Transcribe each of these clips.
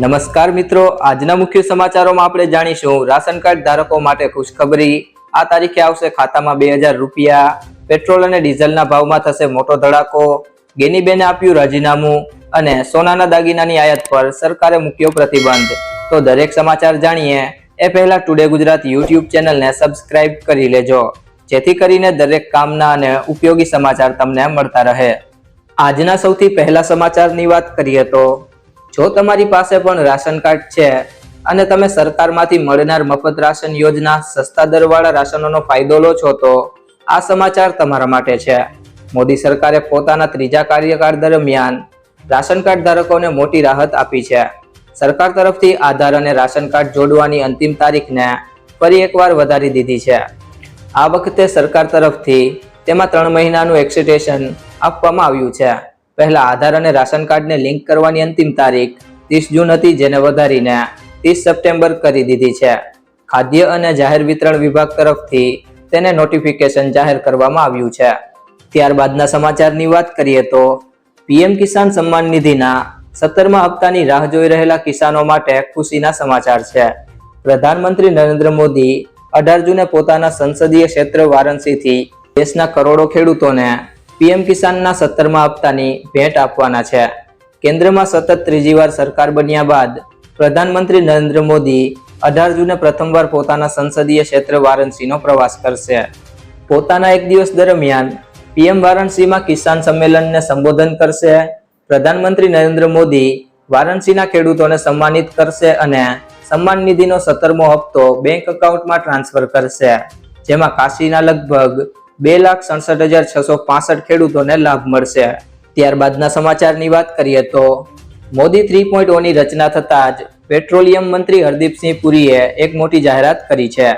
નમસ્કાર મિત્રો. આજના મુખ્ય સમાચારોમાં આપણે જાણીશું, રાશન કાર્ડ ધારકો માટે ખુશખબરી. આ તારીખે આવશે ખાતામાં બે હજાર રૂપિયા. પેટ્રોલ અને ડીઝલના ભાવમાં થશે મોટો ધડાકો. ગેનીબેને આપ્યું રાજીનામું અને સોનાના દાગીનાની આયાત પર સરકારે મૂક્યો પ્રતિબંધ. તો દરેક સમાચાર જાણીએ, એ પહેલા ટુડે ગુજરાત યુટ્યુબ ચેનલને સબસ્ક્રાઇબ કરી લેજો. જેથી કરીને દરેક કામના અને ઉપયોગી સમાચાર તમને મળતા રહે. આજના સૌથી પહેલા સમાચારની વાત કરીએ તો જો તમારી પાસે પણ રાશન કાર્ડ છે અને તમે સરકારમાંથી મળનાર મફત રાશન યોજના, સસ્તા દરવાળા રાશનોનો ફાયદો લો છો તો આ સમાચાર તમારા માટે છે. મોદી સરકારે પોતાના ત્રીજા કાર્યકાળ દરમિયાન રાશન કાર્ડ ધારકોને મોટી રાહત આપી છે. સરકાર તરફથી આધાર અને રાશન કાર્ડ જોડવાની અંતિમ તારીખને ફરી એકવાર વધારી દીધી છે. આ વખતે સરકાર તરફથી તેમાં ત્રણ મહિનાનું એક્સિટેશન આપવામાં આવ્યું છે. પહેલા આધાર અને રાશન કાર્ડને લિંક કરવાની અંતિમ તારીખ ત્રીસ જૂન હતી, જેને વધારીને ત્રીસ સપ્ટેમ્બર કરી દીધી છે. ખાદ્ય અને જાહેર વિતરણ વિભાગ તરફથી તેને નોટિફિકેશન જાહેર કરવામાં આવ્યું છે. ત્યારબાદના સમાચારની વાત કરીએ તો, પીએમ કિસાન સન્માન નિધિના સત્તરમા હપ્તાની રાહ જોઈ રહેલા કિસાનો માટે ખુશીના સમાચાર છે. પ્રધાનમંત્રી નરેન્દ્ર મોદી અઢાર જૂને પોતાના સંસદીય ક્ષેત્ર વારાણસીથી દેશના કરોડો ખેડૂતોને પીએમ કિસાનના સત્તરમા હપ્તાની ભેટ આપવાના છે. કેન્દ્રમાં સતત ત્રીજી વાર સરકાર બન્યા બાદ પ્રધાનમંત્રી નરેન્દ્ર મોદી અઢાર જૂને પ્રથમવાર પોતાના સંસદીય ક્ષેત્ર વારાણસીનો પ્રવાસ કરશે. પોતાના એક દિવસ દરમિયાન પીએમ વારાણસીમાં કિસાન સંમેલનને સંબોધન કરશે. પ્રધાનમંત્રી નરેન્દ્ર મોદી વારાણસીના ખેડૂતોને સન્માનિત કરશે અને સન્માન નિધિનો સત્તરમો હપ્તો બેંક એકાઉન્ટમાં ટ્રાન્સફર કરશે. જેમાં કાશીના લગભગ બે લાખ સડસઠ હજાર છસો પાસઠ ખેડૂતોને લાભ મળશે. ત્યારબાદના સમાચારની વાત કરીએ તો મોદી થ્રી પોઈન્ટ ઓની રચના થતાં જ પેટ્રોલિયમ મંત્રી હરદીપસિંહ પુરીએ એક મોટી જાહેરાત કરી છે.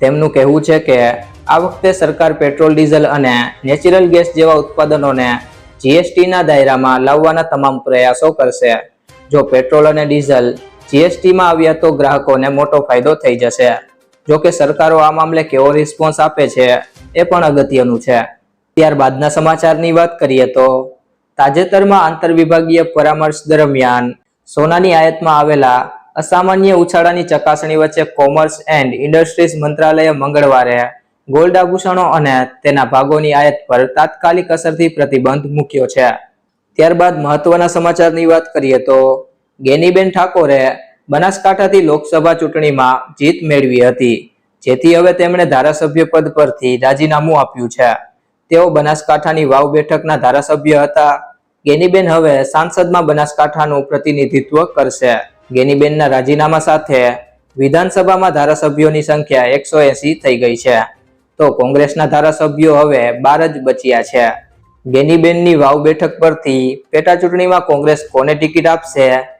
તેમનું કહેવું છે કે આ વખતે સરકાર પેટ્રોલ, ડીઝલ અને નેચરલ ગેસ જેવા ઉત્પાદનોને જીએસટીના દાયરામાં લાવવાના તમામ પ્રયાસો કરશે. જો પેટ્રોલ અને ડીઝલ જીએસટીમાં આવ્યા તો ગ્રાહકોને મોટો ફાયદો થઈ જશે. જો કે સરકારો આ મામલે કેવો રિસ્પોન્સ આપે છે એ પણ અગત્યનું છે. ત્યારબાદના સમાચારની વાત કરીએ તો તાજેતરમાં આંતરવિભાગીય પરામર્શ દરમિયાન સોનાની આયાતમાં આવેલા અસામાન્ય ઉછાળાની ચકાસણી વચ્ચે કોમર્સ એન્ડ ઇન્ડસ્ટ્રીઝ મંત્રાલયે મંગળવારે ગોલ્ડ આભૂષણો અને તેના ભાગોની આયાત પર તાત્કાલિક અસરથી પ્રતિબંધ મૂક્યો છે. ત્યારબાદ મહત્વના સમાચારની વાત કરીએ તો ગેનીબેન ઠાકોરે બનાસકાંઠાથી લોકસભા ચૂંટણીમાં જીત મેળવી હતી. જેથી હવે તેમણે ધારાસભ્ય પદ પરથી રાજીનામું આપ્યું છે. તેઓ બનાસકાંઠાની વાવ બેઠકના ધારાસભ્ય હતા. ગેનીબેન હવે સાંસદમાં બનાસકાંઠાનું પ્રતિનિધિત્વ કરશે. ગેનીબેનના રાજીનામા સાથે વિધાનસભામાં ધારાસભ્યોની સંખ્યા એકસો થઈ ગઈ છે. તો કોંગ્રેસના ધારાસભ્યો હવે બાર જ બચ્યા છે. ગેનીબેનની વાવ બેઠક પરથી પેટા ચૂંટણીમાં કોંગ્રેસ કોને ટિકિટ આપશે?